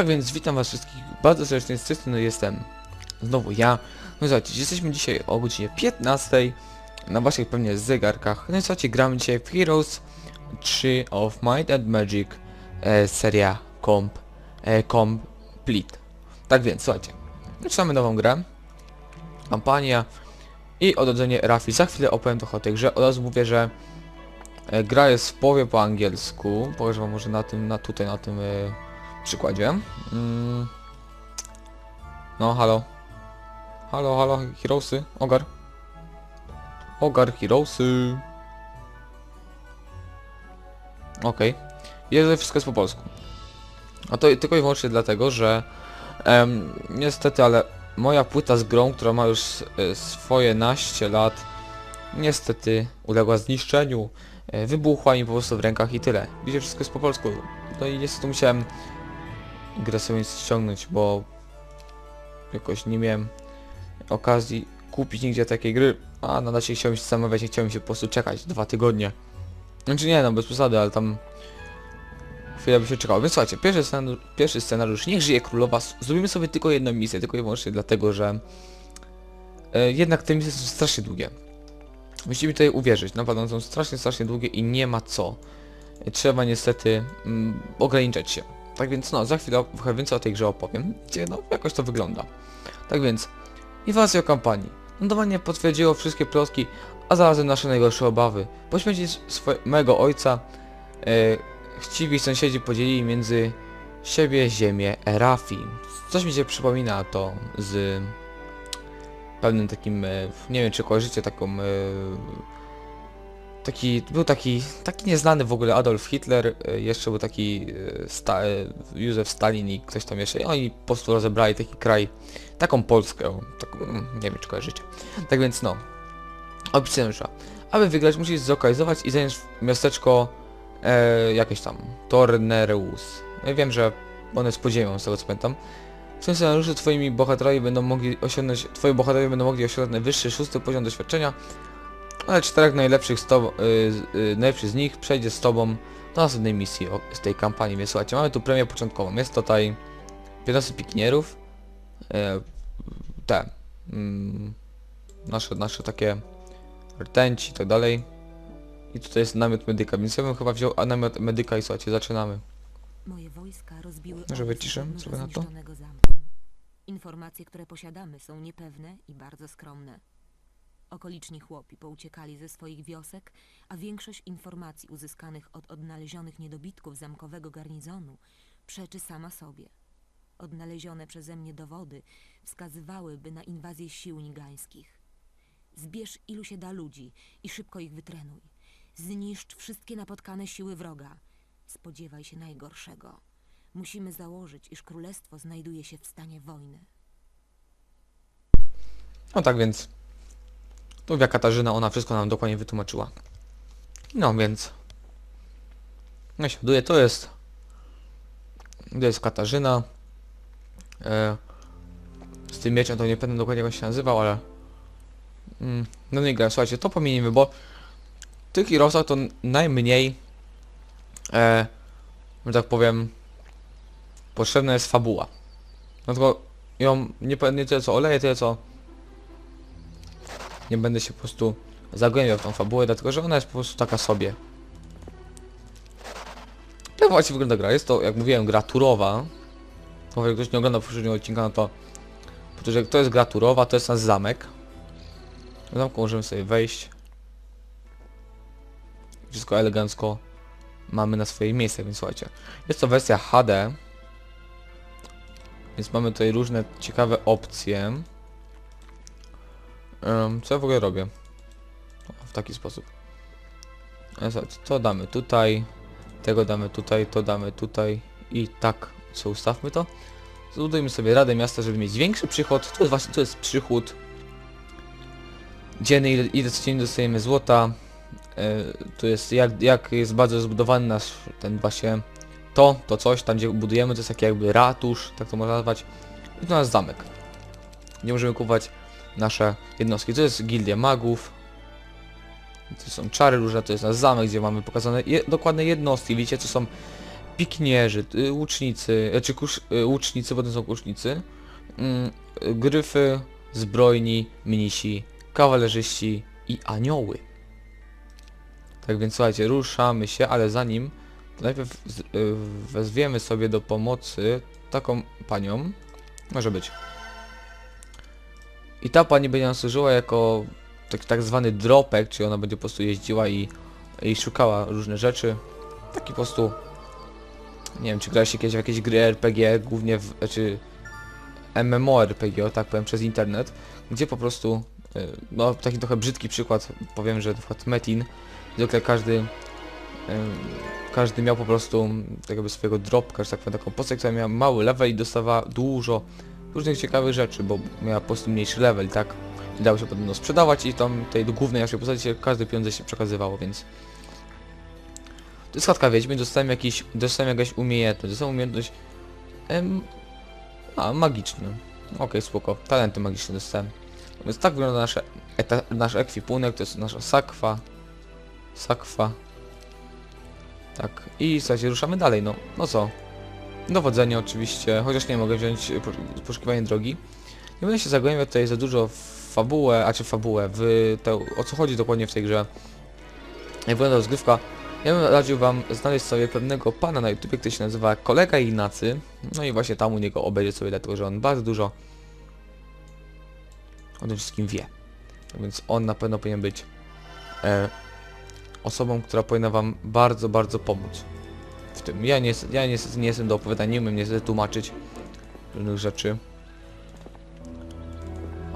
Tak więc witam was wszystkich bardzo serdecznie, z tej strony jestem znowu ja. No słuchajcie, jesteśmy dzisiaj o godzinie 15 na waszych pewnie zegarkach. No i słuchajcie, gramy dzisiaj w Heroes 3 of Might and Magic e, seria comp, e, Complete. Tak więc, słuchajcie, zaczynamy nową grę, kampania i odrodzenie Rafi. Za chwilę opowiem trochę o tej grze. Od razu mówię, że e, gra jest w połowie po angielsku. Pokażę wam może na tym, na tutaj, na tym e, przykładzie. Mm. No, halo. Halo, halo, Heroesy, Ogar. Ogar, Heroesy. Okej. Okay. wszystko jest po polsku. A to tylko i wyłącznie dlatego, że em, niestety, ale moja płyta z grą, która ma już e, swoje naście lat, niestety uległa zniszczeniu. E, wybuchła mi po prostu w rękach i tyle. Widzicie, wszystko jest po polsku. No i niestety musiałem grę sobie ściągnąć, bo jakoś nie miałem okazji kupić nigdzie takiej gry, a na razie chciałem się zamawiać i chciałem się po prostu czekać dwa tygodnie. Znaczy nie no, bez przesady, ale tam chwilę by się czekało. Więc słuchajcie, pierwszy scenariusz, pierwszy scenariusz Niech żyje królowa. Zrobimy sobie tylko jedną misję, tylko i wyłącznie dlatego, że e, jednak te misje są strasznie długie. Musicie mi tutaj uwierzyć, naprawdę one są strasznie, strasznie długie i nie ma co. Trzeba niestety mm, ograniczać się. Tak więc no, za chwilę trochę więcej o tej grze opowiem, gdzie no jakoś to wygląda. Tak więc, inwazja kampanii. Lądowanie potwierdziło wszystkie plotki, a zarazem nasze najgorsze obawy. Po śmierci mojego ojca e, chciwi sąsiedzi podzielili między siebie ziemię Erafi. Coś mi się przypomina to z pewnym takim, e, nie wiem czy kojarzycie taką e, taki, był taki, taki nieznany w ogóle Adolf Hitler, e, jeszcze był taki e, sta, e, Józef Stalin i ktoś tam jeszcze, i oni po prostu rozebrali taki kraj, taką Polskę, taką, mm, nie wiem czy kojarzycie. Tak więc no, opisujemy Aby wygrać musisz zlokalizować i zająć miasteczko e, jakieś tam, Tornereus. Ja wiem, że one jest podziemią, z tego co pamiętam. W tym scenariuszu twoimi bohaterowie będą mogli osiągnąć, twoi bohaterowie będą mogli osiągnąć najwyższy, szósty poziom doświadczenia, ale czterech najlepszych z, tobą, y, y, najlepszy z nich przejdzie z tobą do następnej misji o, z tej kampanii. Więc słuchajcie, mamy tu premię początkową. Jest tutaj 15 pikinierów. E, te. Mm, nasze, nasze takie rtęci i tak dalej. I tutaj jest namiot medyka, więc ja bym chyba wziął a namiot medyka i słuchajcie, zaczynamy. Moje wojska rozbiły Może wyciszę sobie na to? Informacje, które posiadamy są niepewne i bardzo skromne. Okoliczni chłopi pouciekali ze swoich wiosek, a większość informacji uzyskanych od odnalezionych niedobitków zamkowego garnizonu przeczy sama sobie. Odnalezione przeze mnie dowody wskazywałyby na inwazję sił nigańskich. Zbierz ilu się da ludzi i szybko ich wytrenuj. Zniszcz wszystkie napotkane siły wroga. Spodziewaj się najgorszego. Musimy założyć, iż królestwo znajduje się w stanie wojny. No tak więc. Tu jak Katarzyna, ona wszystko nam dokładnie wytłumaczyła. No więc. No się buduje, to jest. To jest Katarzyna. E, z tym mieczem to nie pamiętam dokładnie jak się nazywał, ale. Mm, no nie gra, słuchajcie, to pominiemy, bo w tych Heroesach to najmniej. E, że tak powiem. Potrzebna jest fabuła. No tylko ją nie, nie tyle co oleję, tyle co nie będę się po prostu zagłębiał w tą fabułę, dlatego że ona jest po prostu taka sobie. Jak właśnie wygląda gra? Jest to, jak mówiłem, gra turowa. Bo jak ktoś nie oglądał poprzedniego odcinka, no to... Protože jak to jest gra turowa, to jest nasz zamek. W zamku możemy sobie wejść. Wszystko elegancko mamy na swoje miejsce, więc słuchajcie. Jest to wersja HD. Więc mamy tutaj różne ciekawe opcje. Em, co ja w ogóle robię? O, w taki sposób. E, To damy tutaj, tego damy tutaj, to damy tutaj i tak co ustawmy to. Zbudujmy sobie Radę Miasta, żeby mieć większy przychód. To jest właśnie, to jest przychód dzienny, ile, ile codziennie dostajemy złota. E, tu jest jak, jak jest bardzo zbudowany nasz ten właśnie to, to coś, tam gdzie budujemy, to jest taki jakby ratusz, tak to można nazwać. I to nasz zamek. Gdzie możemy kupować nasze jednostki. To jest gildia magów. To są czary różne, to jest nasz zamek, gdzie mamy pokazane je, dokładne jednostki. Widzicie, to są piknierzy, y, łucznicy, e, czy kusz, y, łucznicy, bo to są kusznicy, mm, y, gryfy, zbrojni, mnisi, kawalerzyści i anioły. Tak więc słuchajcie, ruszamy się, ale zanim najpierw y, wezwiemy sobie do pomocy taką panią, może być. I ta pani będzie nam służyła jako tak, tak zwany dropek, czyli ona będzie po prostu jeździła i, i szukała różne rzeczy. Taki po prostu... Nie wiem, czy graliście kiedyś w jakieś gry RPG, głównie w... czy MMORPG, o tak powiem, przez internet, gdzie po prostu... y, No, taki trochę brzydki przykład, powiem, że na przykład Metin, zwykle każdy... y, Każdy miał po prostu tak jakby swojego dropka, że tak powiem, taką postać, która miała mały level i dostawała dużo różnych ciekawych rzeczy, bo miała po prostu mniejszy level, tak? I dało się podobno sprzedawać i tam tej głównej naszej postaci się każde pieniądze się przekazywało, więc... To jest chatka wiedźmy, dostałem jakiś, dostałem jakaś umiejętność, dostałem umiejętność... Em, a, magiczny. Okej, spoko. Talenty magiczne dostałem. Więc tak wygląda nasze, eta, nasz ekwipunek, to jest nasza sakwa. Sakwa. Tak, i słuchajcie, ruszamy dalej, no. No co? Dowodzenie oczywiście, chociaż nie mogę wziąć y, po- poszukiwanie drogi. Nie będę się zagłębiał tutaj za dużo w fabułę, a czy fabułę, w to, o co chodzi dokładnie w tej grze. Jak wygląda rozgrywka, ja bym radził wam znaleźć sobie pewnego pana na YouTube, który się nazywa Kolega Ignacy. No i właśnie tam u niego obejrzeć sobie, dlatego że on bardzo dużo o tym wszystkim wie. Tak więc on na pewno powinien być e, osobą, która powinna wam bardzo, bardzo pomóc w tym. Ja, nie, ja niestety nie jestem do opowiadania, nie umiem niestety tłumaczyć różnych rzeczy.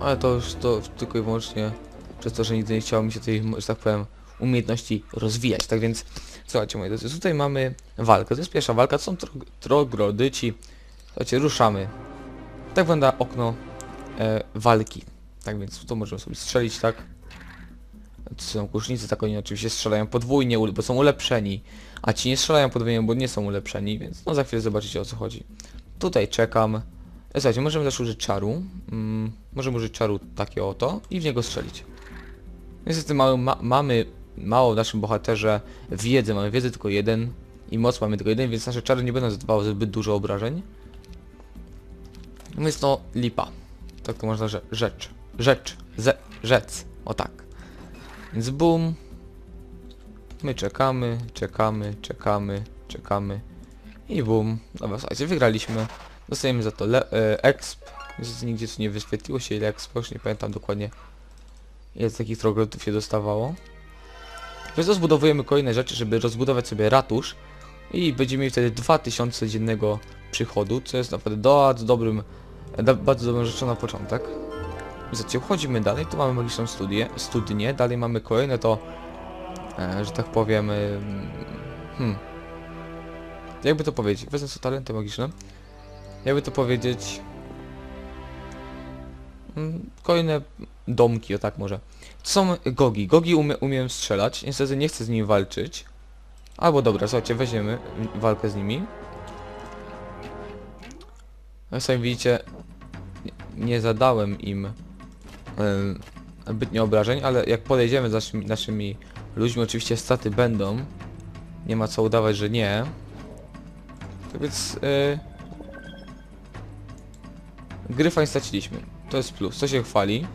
Ale to już to tylko i wyłącznie przez to, że nigdy nie chciało mi się tej, że tak powiem, umiejętności rozwijać. Tak więc, słuchajcie moi drodzy, tutaj mamy walkę. To jest pierwsza walka, to są tro, trogrodyci. Słuchajcie, ruszamy. Tak wygląda okno e, walki. Tak więc tu możemy sobie strzelić, tak? To są kusznicy, tak oni oczywiście strzelają podwójnie, bo są ulepszeni. A ci nie strzelają podwójnie, bo nie są ulepszeni, więc no za chwilę zobaczycie o co chodzi. Tutaj czekam. E, Słuchajcie, możemy też użyć czaru. Mm, możemy użyć czaru takiego oto i w niego strzelić. Niestety ma, mamy mało w naszym bohaterze wiedzy, mamy wiedzę tylko jeden i moc mamy tylko jeden, więc nasze czary nie będą zadawały zbyt dużo obrażeń. No jest to lipa. Tak to można rze rzecz. Rzecz. Ze rzec. O tak. Więc boom. My czekamy, czekamy, czekamy, czekamy. I boom. Dobra, słuchajcie, wygraliśmy. Dostajemy za to e, exp. Niestety nigdzie tu nie wyświetliło się ile exp, już nie pamiętam dokładnie ile takich troglodów się dostawało. Więc rozbudowujemy kolejne rzeczy, żeby rozbudować sobie ratusz i będziemy mieli wtedy 2000 dziennego przychodu, co jest naprawdę bardzo dobrym, da, bardzo dobrą rzeczą na początek. Zobaczcie, wchodzimy dalej, tu mamy magiczną studię, studnię, dalej mamy kolejne to, e, że tak powiem, e, hmm, jakby to powiedzieć, wezmę sobie talenty magiczne, jakby to powiedzieć, mm, kolejne domki, o tak może. To są gogi, gogi umie, umiem strzelać, niestety nie chcę z nimi walczyć, albo dobra, słuchajcie, weźmiemy walkę z nimi. Jak sami widzicie, nie, zadałem im zbytnio obrażeń, ale jak podejdziemy z naszymi, naszymi ludźmi, oczywiście straty będą. Nie ma co udawać, że nie. Tak więc... Yy, gryfa nie straciliśmy. To jest plus, to się chwali.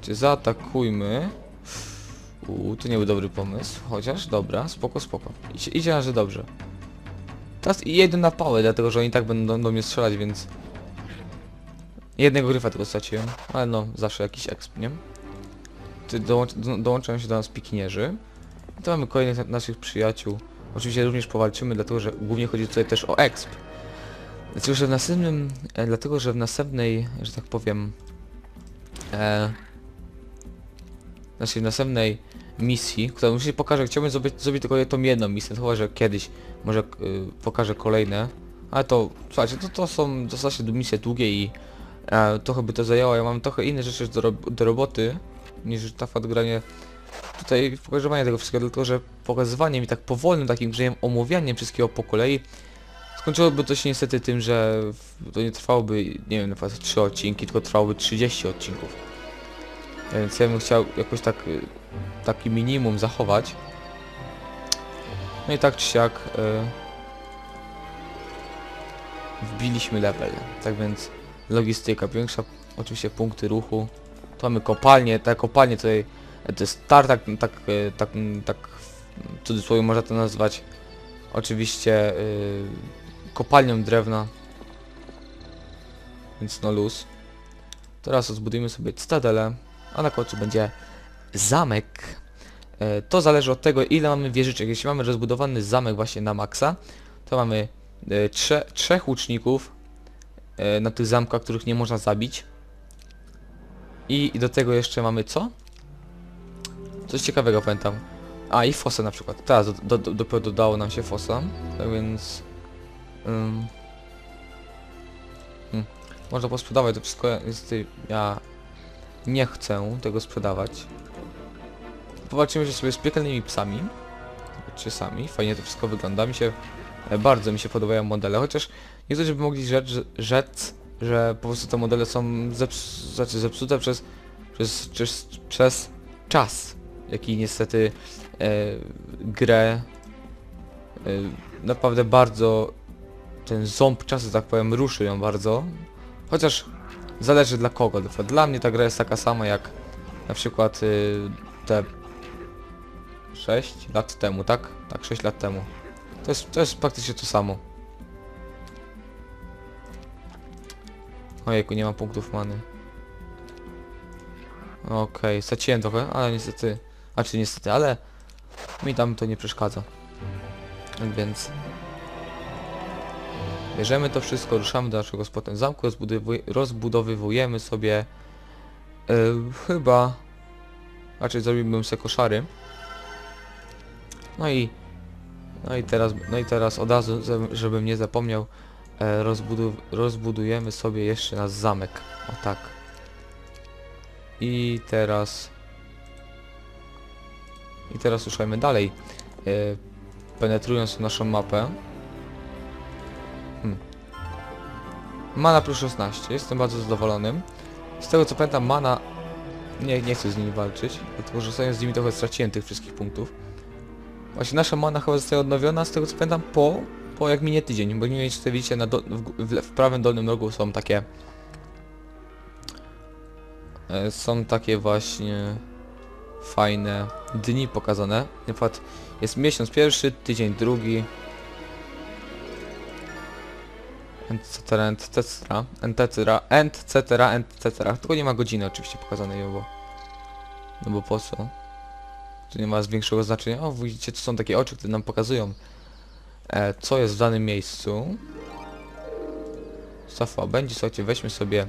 Czy zaatakujmy. Uuu, to nie był dobry pomysł. Chociaż, dobra, spoko, spoko. Idzie, idzie na, że dobrze. Teraz jeden na pałę, dlatego że oni tak będą do mnie strzelać, więc... Jednego gryfa tylko straciłem, ale no, zawsze jakiś exp, nie? Ty dołącz, do, dołączają się do nas pikinierzy. I to mamy kolejnych na- naszych przyjaciół. Oczywiście również powalczymy, dlatego że głównie chodzi tutaj też o exp. Dlatego, że w następnym... E, dlatego, że w następnej, że tak powiem... E, naszej następnej misji, którą już się pokażę, chciałbym zrobić, zrobić tylko tą jedną misję, chyba że kiedyś może y, pokażę kolejne, ale to, słuchajcie, to, to są dosyć misje długie i e, trochę by to zajęło, ja mam trochę inne rzeczy do, do roboty, niż ta granie tutaj pokazywanie tego wszystkiego, dlatego że pokazywanie mi tak powolnym takim grzeniem, omówianiem wszystkiego po kolei skończyłoby to się niestety tym, że to nie trwałoby, nie wiem, na przykład 3 odcinki, tylko trwałoby 30 odcinków. Więc ja bym chciał jakoś tak, y, taki minimum zachować. No i tak czy siak e, wbiliśmy level. Tak więc logistyka, większa oczywiście punkty ruchu. Tu mamy kopalnię, ta kopalnie tutaj to jest tartak, tak, e, tak, tak w cudzysłowie można to nazwać oczywiście e, kopalnią drewna. Więc no luz. Teraz zbudujemy sobie cytadelę, a na końcu będzie zamek. E, To zależy od tego ile mamy wieżyczek. Jeśli mamy rozbudowany zamek właśnie na maksa, to mamy trze trzech łuczników na tych zamkach, których nie można zabić. I, do tego jeszcze mamy co? Coś ciekawego pamiętam. A i fosę na przykład. Teraz do, do, dopiero dodało nam się fosa. Tak więc... ym, hmm, można posprzedawać to wszystko. Niestety ja nie chcę tego sprzedawać. Powalczymy się sobie z piekielnymi psami. Czy sami. Fajnie to wszystko wygląda. Mi się e, bardzo mi się podobają modele, chociaż niektórzy by mogli rzec, rzec, że po prostu te modele są zeps znaczy zepsute przez, przez, przez, przez czas, jaki niestety e, grę e, naprawdę bardzo ten ząb czasu, tak powiem, ruszy ją bardzo. Chociaż zależy dla kogo. Dla mnie ta gra jest taka sama jak na przykład y, te 6 lat temu, tak? Tak, 6 lat temu. To jest, to jest praktycznie to samo. Ojejku, nie mam punktów many. Okej, straciłem trochę, ale niestety... A czy niestety, ale mi tam to nie przeszkadza. Więc... Bierzemy to wszystko, ruszamy do naszego spotem zamku, rozbudowywujemy sobie... Yy, chyba... Raczej zrobiłbym sobie koszary. No i... No i teraz, no i teraz od razu, żebym nie zapomniał, e, rozbudu rozbudujemy sobie jeszcze nasz zamek. O tak. I teraz... I teraz ruszajmy dalej. E, penetrując naszą mapę. Hmm. Mana plus 16. Jestem bardzo zadowolonym. Z tego co pamiętam, mana... Nie, nie chcę z nimi walczyć, dlatego że z nimi trochę straciłem tych wszystkich punktów. Właśnie nasza mana chyba zostaje odnowiona, z tego co pamiętam, po, po jak minie tydzień, bo nie wiem czy widzicie, na do, w, w, w prawym dolnym rogu są takie... E, są takie właśnie fajne dni pokazane. Na przykład jest miesiąc pierwszy, tydzień drugi. Etc, etc, etc, etc, etc. Tylko nie ma godziny oczywiście pokazanej, bo... No bo po co? To nie ma większego znaczenia. O, widzicie, to są takie oczy, które nam pokazują, e, co jest w danym miejscu. Safa będzie, słuchajcie, weźmy sobie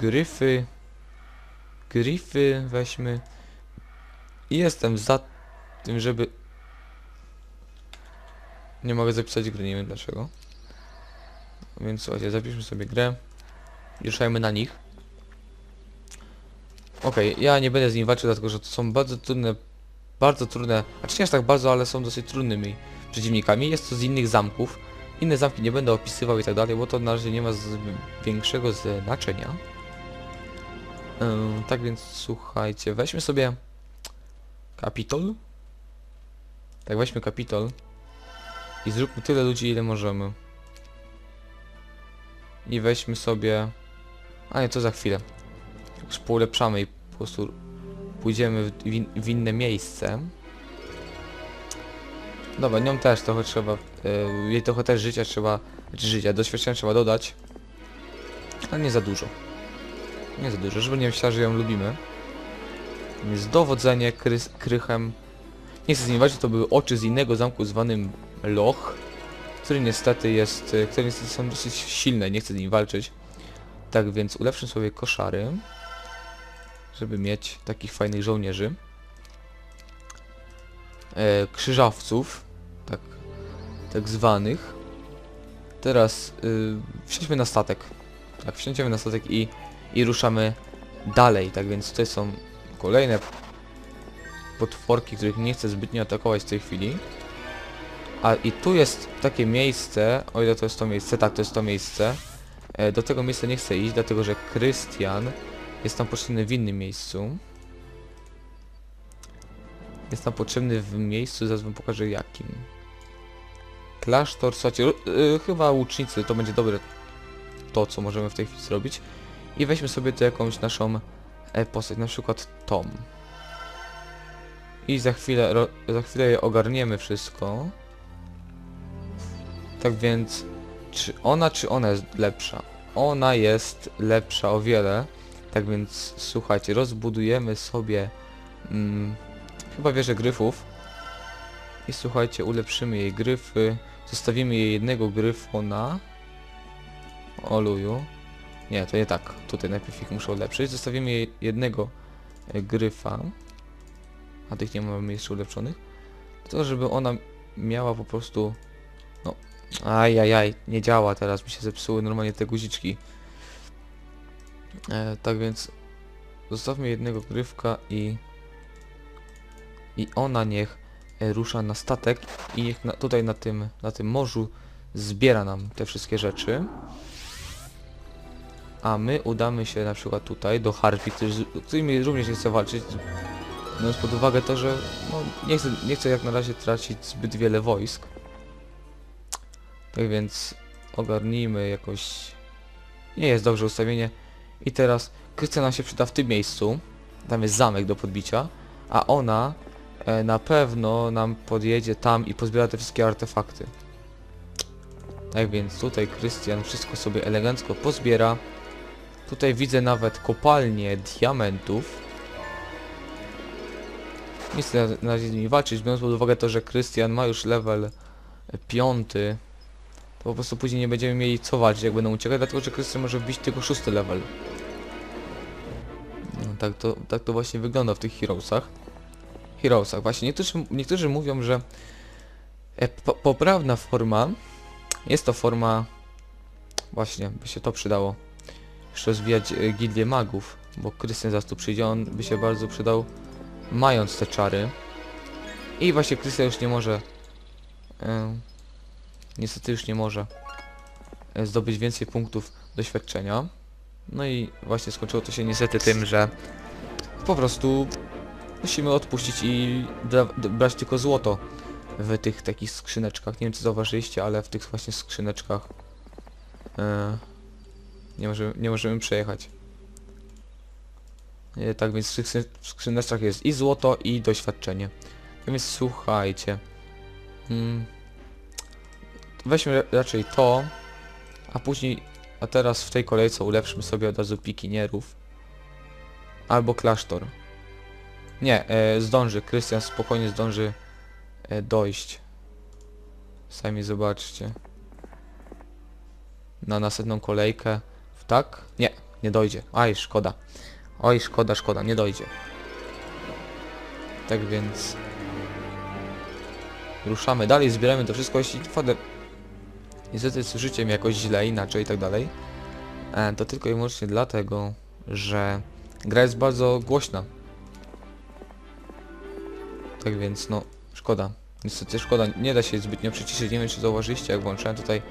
gryfy. Gryfy weźmy. I jestem za tym, żeby... Nie mogę zapisać gry, nie wiem dlaczego. Więc słuchajcie, zapiszmy sobie grę. I ruszajmy na nich. Okej, ja nie będę z nimi walczył, dlatego że to są bardzo trudne, bardzo trudne, znaczy nie aż tak bardzo, ale są dosyć trudnymi przeciwnikami. Jest to z innych zamków. Inne zamki nie będę opisywał i tak dalej, bo to na razie nie ma większego znaczenia. Ym, tak więc słuchajcie, weźmy sobie Kapitol. Tak, weźmy Kapitol. I zróbmy tyle ludzi, ile możemy. I weźmy sobie... A nie, to za chwilę. Już poulepszamy i po prostu pójdziemy w, in, w inne miejsce. Dobra, nią też trochę trzeba, y, jej trochę też życia trzeba, znaczy życia, doświadczenia trzeba dodać. Ale nie za dużo. Nie za dużo, żeby nie myślała, że ją lubimy. Jest dowodzenie krys, krychem. Nie chcę zniewać, że to były oczy z innego zamku zwanym Loch, który niestety jest, y, które niestety są dosyć silne, nie chcę z nim walczyć. Tak więc ulepszę sobie koszary, żeby mieć takich fajnych żołnierzy. E, krzyżowców, tak, tak zwanych. Teraz y, wsiądźmy na statek. Tak, wsiądziemy na statek i, i ruszamy dalej. Tak więc tutaj są kolejne potworki, których nie chcę zbytnio atakować w tej chwili. A i tu jest takie miejsce, o ile to jest to miejsce, tak to jest to miejsce. E, do tego miejsca nie chcę iść, dlatego że Krystian jest tam potrzebny w innym miejscu. Jest tam potrzebny w miejscu, zaraz wam pokażę jakim. klasztor, słuchajcie, yy, chyba łucznicy to będzie dobre to, co możemy w tej chwili zrobić. I weźmy sobie tu jakąś naszą e, postać, na przykład Tom. I za chwilę, za chwilę je ogarniemy wszystko. Tak więc, czy ona, czy ona jest lepsza? Ona jest lepsza o wiele. Tak więc, słuchajcie, rozbudujemy sobie mm, chyba wieżę gryfów. I słuchajcie, ulepszymy jej gryfy. Zostawimy jej jednego gryfona. Oluju. Nie, to nie tak. Tutaj najpierw ich muszę ulepszyć. Zostawimy jej jednego e, gryfa. A tych nie mamy jeszcze ulepszonych. To, żeby ona miała po prostu... No... Ajajaj, nie działa teraz. Mi się zepsuły normalnie te guziczki. E, tak więc... Zostawmy jednego gryfka i... I ona niech e, rusza na statek i niech na, tutaj na tym, na tym morzu zbiera nam te wszystkie rzeczy. A my udamy się na przykład tutaj do z którymi również nie chcę walczyć. Biorąc pod uwagę to, że no, nie, chcę, nie chcę jak na razie tracić zbyt wiele wojsk. Tak więc ogarnijmy jakoś... Nie jest dobrze ustawienie. I teraz Krystian nam się przyda w tym miejscu. Tam jest zamek do podbicia. A ona e, na pewno nam podjedzie tam i pozbiera te wszystkie artefakty. Tak więc tutaj Krystian wszystko sobie elegancko pozbiera. Tutaj widzę nawet kopalnię diamentów. Chcę na- na razie z nimi walczyć, biorąc pod uwagę to, że Krystian ma już level piąty. Po prostu później nie będziemy mieli co walczyć, jak będą uciekać, dlatego że Krystian może wbić tylko szósty level. No, tak, to, tak to właśnie wygląda w tych Heroesach. Heroesach, właśnie. Niektórzy, niektórzy mówią, że e, po, poprawna forma jest to forma... Właśnie, by się to przydało. Jeszcze rozwijać e, gildię magów, bo Krystian zaraz tu przyjdzie, on by się bardzo przydał mając te czary. I właśnie Krystian już nie może... E, niestety już nie może e, zdobyć więcej punktów doświadczenia. No i właśnie skończyło to się niestety tym, że po prostu musimy odpuścić i brać tylko złoto w tych takich skrzyneczkach. Nie wiem czy zauważyliście, ale w tych właśnie skrzyneczkach e, nie, możemy, nie możemy przejechać. E, tak więc w tych skrzyneczkach jest i złoto i doświadczenie. Tak więc słuchajcie. Mm, weźmy ra- raczej to, a później, a teraz w tej kolejce ulepszymy sobie od razu pikinierów. Albo klasztor. Nie, e, zdąży, Krystian spokojnie zdąży e, dojść. Sami zobaczcie. Na następną kolejkę. Tak? Nie, nie dojdzie. Aj, szkoda. Oj, szkoda, szkoda, nie dojdzie. Tak więc... Ruszamy dalej, zbieramy to wszystko, jeśli. Niestety słyszycie mnie jakoś źle, inaczej i tak dalej. E, to tylko i wyłącznie dlatego, że gra jest bardzo głośna. Tak więc, no, szkoda. Niestety szkoda, nie da się zbytnio przyciszyć, nie wiem czy zauważyliście, jak włączyłem tutaj.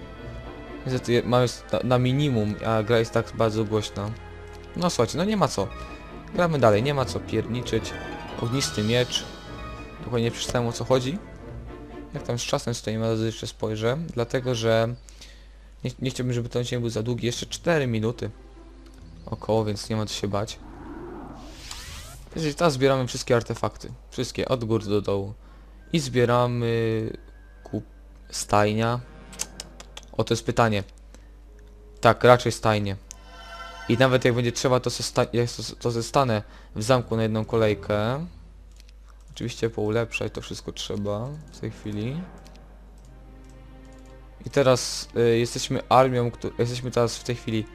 Niestety mamy na, na minimum, a gra jest tak bardzo głośna. No słuchajcie, no nie ma co. Gramy dalej, nie ma co pierniczyć. Ognisty miecz. Dokładnie nie przeczytałem o co chodzi. Jak tam z czasem stoimy, ale jeszcze spojrzę. Dlatego, że nie, nie chciałbym, żeby ten odcinek był za długi. Jeszcze 4 minuty. Około, więc nie ma co się bać. Jeżeli teraz zbieramy wszystkie artefakty. Wszystkie, od góry do dołu. I zbieramy... Kup... Stajnia. O, to jest pytanie. Tak, raczej stajnie. I nawet jak będzie trzeba, to, to, to zostanę w zamku na jedną kolejkę. Oczywiście poulepszać to wszystko trzeba w tej chwili. I teraz y, jesteśmy armią, jesteśmy teraz w tej chwili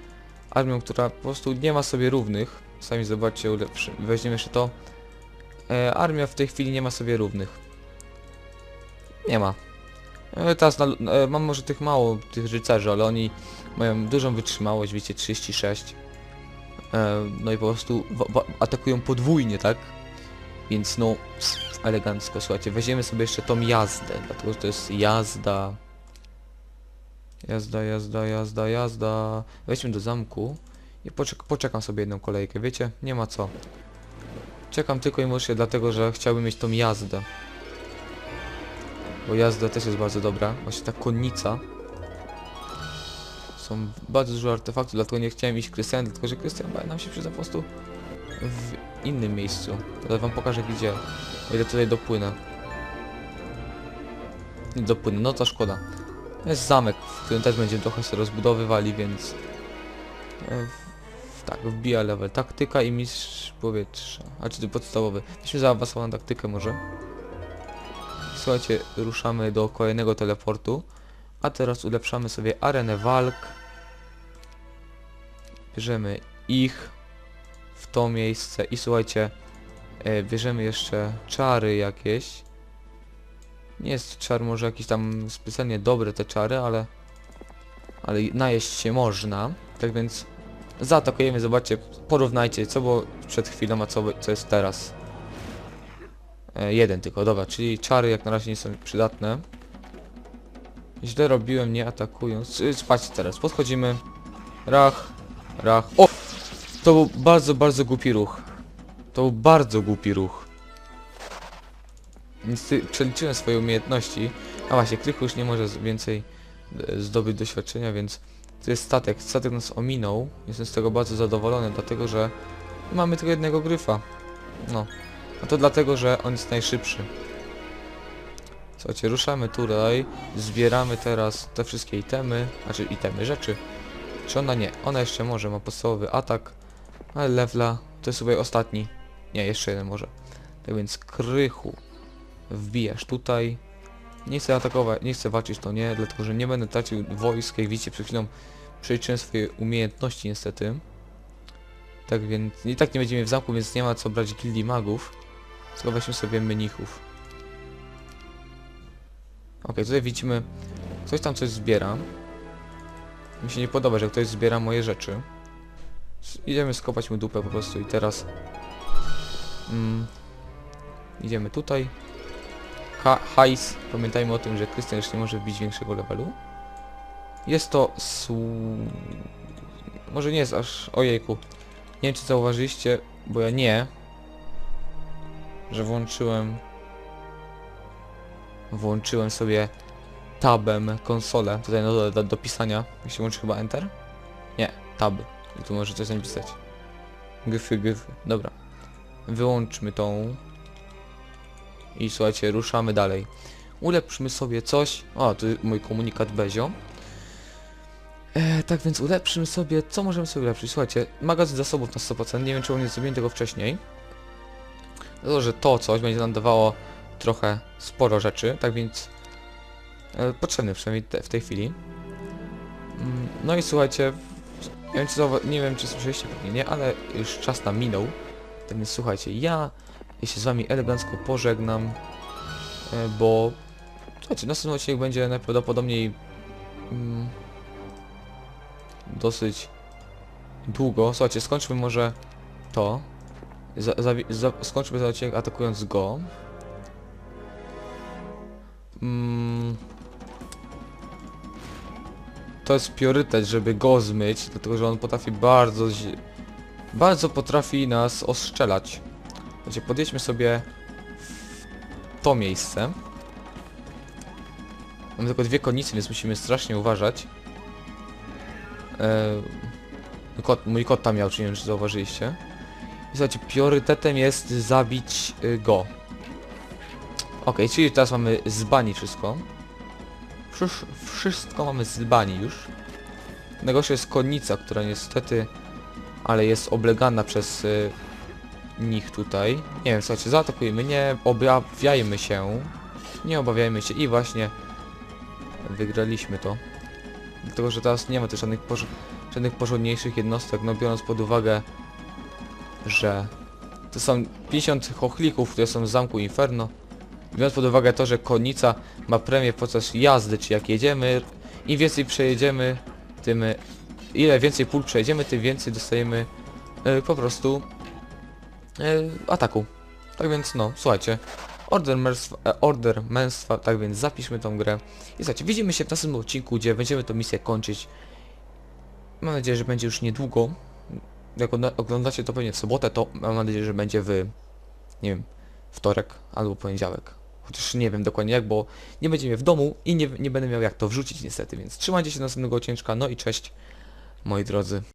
armią, która po prostu nie ma sobie równych. Sami zobaczcie, ulepszy- weźmiemy jeszcze to. E, armia w tej chwili nie ma sobie równych. Nie ma. E, teraz na, e, mam może tych mało, tych rycerzy, ale oni mają dużą wytrzymałość, wiecie, 36. E, no i po prostu atakują podwójnie, tak? Więc no, elegancko, słuchajcie, weźmiemy sobie jeszcze tą jazdę, dlatego że to jest jazda. Jazda, jazda, jazda, jazda. Wejdźmy do zamku i poczek poczekam sobie jedną kolejkę, wiecie? Nie ma co. Czekam tylko i wyłącznie dlatego, że chciałbym mieć tą jazdę. bo jazda też jest bardzo dobra. Właśnie ta konnica. Są bardzo dużo artefaktów, dlatego nie chciałem iść Krystian, dlatego że Krystian nam się przyda po prostu w innym miejscu. Teraz wam pokażę gdzie. O ile tutaj dopłynę. Nie dopłynę, no to szkoda. Jest zamek, w którym też będziemy trochę się rozbudowywali, więc... e, w- Tak, wbija level taktyka i mistrz powietrza. A czy podstawowy? Weźmy zaawansowaną taktykę może. Słuchajcie, ruszamy do kolejnego teleportu. A teraz ulepszamy sobie arenę walk. Bierzemy ich w to miejsce i słuchajcie, e, bierzemy jeszcze czary jakieś. Nie jest czar może jakiś tam specjalnie dobre te czary, ale ale najeść się można. Tak więc zaatakujemy, zobaczcie, porównajcie co było przed chwilą, a co, co jest teraz. E, jeden tylko, dobra, czyli czary jak na razie nie są przydatne. Źle robiłem nie atakując. Y, Patrzcie teraz, podchodzimy. Rach, rach. O! To był bardzo, bardzo głupi ruch. To był bardzo głupi ruch. Niestety przeliczyłem swoje umiejętności. A właśnie, Krychu już nie może więcej e, zdobyć doświadczenia, więc to jest statek. Statek nas ominął. Jestem z tego bardzo zadowolony, dlatego że mamy tylko jednego gryfa. No. A to dlatego, że on jest najszybszy. Słuchajcie, ruszamy tutaj, zbieramy teraz te wszystkie itemy, znaczy itemy, rzeczy. Czy ona nie? Ona jeszcze może, ma podstawowy atak, ale levela to jest sobie ostatni. Nie, jeszcze jeden może. Tak więc krychu wbijasz tutaj. Nie chcę atakować, nie chcę walczyć, to nie, dlatego że nie będę tracił wojsk, jak widzicie przed chwilą przeliczyłem swoje umiejętności niestety. Tak więc i tak nie będziemy w zamku, więc nie ma co brać gildii magów. Tylko weźmy sobie mnichów. Okej, tutaj widzimy, ktoś tam coś zbiera. Mi się nie podoba, że ktoś zbiera moje rzeczy. Idziemy skopać mu dupę po prostu i teraz... Mm, idziemy tutaj. Ha hajs. Pamiętajmy o tym, że Krystian już nie może wbić większego levelu. Jest to... Może nie jest aż... Ojejku. Nie wiem czy zauważyliście, bo ja nie. Że włączyłem... Włączyłem sobie tabem konsolę, tutaj na dole do, do pisania. Łączy chyba Enter? Nie, tab. Tu może coś napisać. Gfy, gfy. Dobra. Wyłączmy tą. I słuchajcie, ruszamy dalej. Ulepszmy sobie coś. O, tu mój komunikat Bezio. E, tak więc ulepszymy sobie, co możemy sobie ulepszyć? Słuchajcie, magazyn zasobów na 100%, nie wiem czemu nie zrobiłem tego wcześniej. Dlatego, że to coś będzie nam dawało trochę sporo rzeczy, tak więc e, potrzebny przynajmniej te, w tej chwili. Mm, No i słuchajcie, nie wiem, czy nie wiem czy słyszeliście pewnie nie, ale już czas nam minął. Tak więc słuchajcie, ja, się z wami elegancko pożegnam, e, bo słuchajcie, następny odcinek będzie najprawdopodobniej mm, dosyć długo. Słuchajcie, skończmy może to. Za, zawi- za, skończmy ten odcinek atakując go. Mm. To jest priorytet, żeby go zmyć, dlatego że on potrafi bardzo bardzo potrafi nas ostrzelać. Słuchajcie, podjedźmy sobie w to miejsce. Mamy tylko dwie konice, więc musimy strasznie uważać. Eee, kot, mój kot tam miał, czy nie wiem, czy zauważyliście. I słuchajcie, priorytetem jest zabić y, go. Okej, czyli teraz mamy zbani wszystko. Wszystko mamy zbani już. Najgorsze jest konnica, która niestety, ale jest oblegana przez y, nich tutaj. Nie wiem, słuchajcie, zaatakujemy, nie obawiajmy się. Nie obawiajmy się i właśnie wygraliśmy to. Dlatego, że teraz nie ma też żadnych, porz żadnych porządniejszych jednostek, no biorąc pod uwagę, że to są 50 chochlików, które są w zamku Inferno. Biorąc pod uwagę to, że konica ma premię podczas jazdy, czy jak jedziemy, im więcej przejedziemy, tym ile więcej pól przejedziemy, tym więcej dostajemy e, po prostu e, ataku. Tak więc no, słuchajcie. Order męstwa, e, order męstwa, tak więc zapiszmy tą grę. I słuchajcie, widzimy się w następnym odcinku, gdzie będziemy tę misję kończyć. Mam nadzieję, że będzie już niedługo. Jak ogl- oglądacie to pewnie w sobotę, to mam nadzieję, że będzie w, nie wiem, wtorek albo poniedziałek. Chociaż nie wiem dokładnie jak, bo nie będzie mnie w domu i nie, nie będę miał jak to wrzucić niestety, więc trzymajcie się do następnego odcinka, no i cześć moi drodzy.